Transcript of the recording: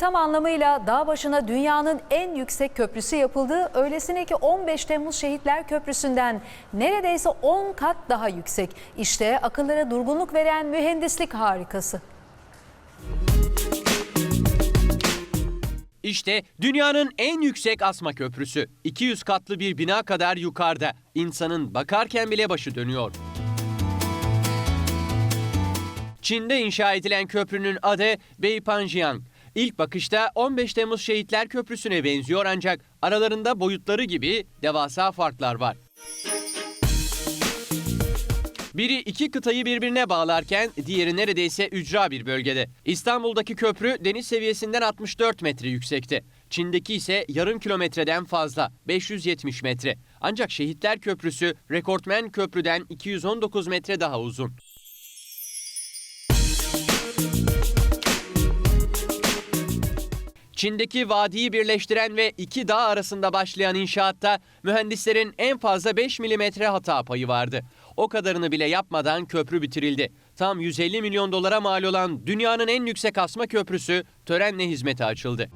Tam anlamıyla dağ başına dünyanın en yüksek köprüsü yapıldı. Öylesine ki 15 Temmuz Şehitler Köprüsü'nden neredeyse 10 kat daha yüksek. İşte akıllara durgunluk veren mühendislik harikası. İşte dünyanın en yüksek asma köprüsü. 200 katlı bir bina kadar yukarıda. İnsanın bakarken bile başı dönüyor. Çin'de inşa edilen köprünün adı Beipanjiang. İlk bakışta 15 Temmuz Şehitler Köprüsü'ne benziyor ancak aralarında boyutları gibi devasa farklar var. Biri iki kıtayı birbirine bağlarken diğeri neredeyse ücra bir bölgede. İstanbul'daki köprü deniz seviyesinden 64 metre yüksekte. Çin'deki ise yarım kilometreden fazla 570 metre. Ancak Şehitler Köprüsü rekortmen köprüden 219 metre daha uzun. Çin'deki vadiyi birleştiren ve iki dağ arasında başlayan inşaatta mühendislerin en fazla 5 milimetre hata payı vardı. O kadarını bile yapmadan köprü bitirildi. Tam 150 milyon dolara mal olan dünyanın en yüksek asma köprüsü törenle hizmete açıldı.